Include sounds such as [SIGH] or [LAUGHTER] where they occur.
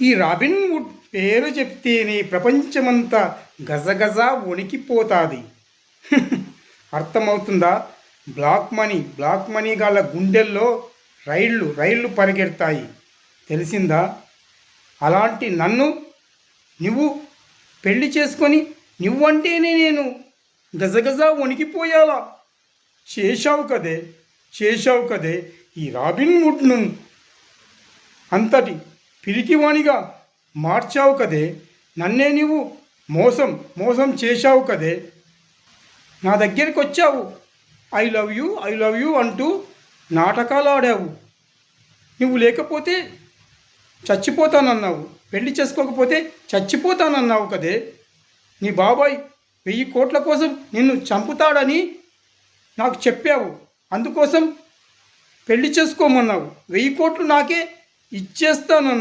ఈ robin would పేరు చెప్తేనే ప్రపంచమంతా గజగజ వణికిపోతాది. [LAUGHS] అర్థమవుతుందా? బ్లాక్ మనీ బ్లాక్ మనీ గల గుండెల్లో రైళ్ళు రైళ్ళు పరిగెడతాయి. తెలిసిందా? అలాంటి నన్ను నువ్వు పెళ్ళి చేసుకొని నువ్వంటేనే నేను గజగజ వణికిపోయాలా. చేశావు కదే చేశావు కదే ఈ రాబిన్ వుడ్ను. అంతటి పిరికివాణిగా మార్చావు కదే నన్నే నీవు మోసం మోసం చేశావు కదే. నా దగ్గరికి వచ్చావు I love you I love you అంటూ నాటకాలు ఆడావు నువ్వు లేకపోతే చచ్చిపోతానన్నావు. పెళ్ళి చేసుకోకపోతే చచ్చిపోతానన్నావు కదే. నీ బాబాయ్ వెయ్యి కోట్ల కోసం నిన్ను చంపుతాడని నాకు చెప్పావు. అందుకోసం పెళ్ళి చేసుకోమన్నావు. వెయ్యి కోట్లు నాకే ఇచ్చేస్తానన్నావు.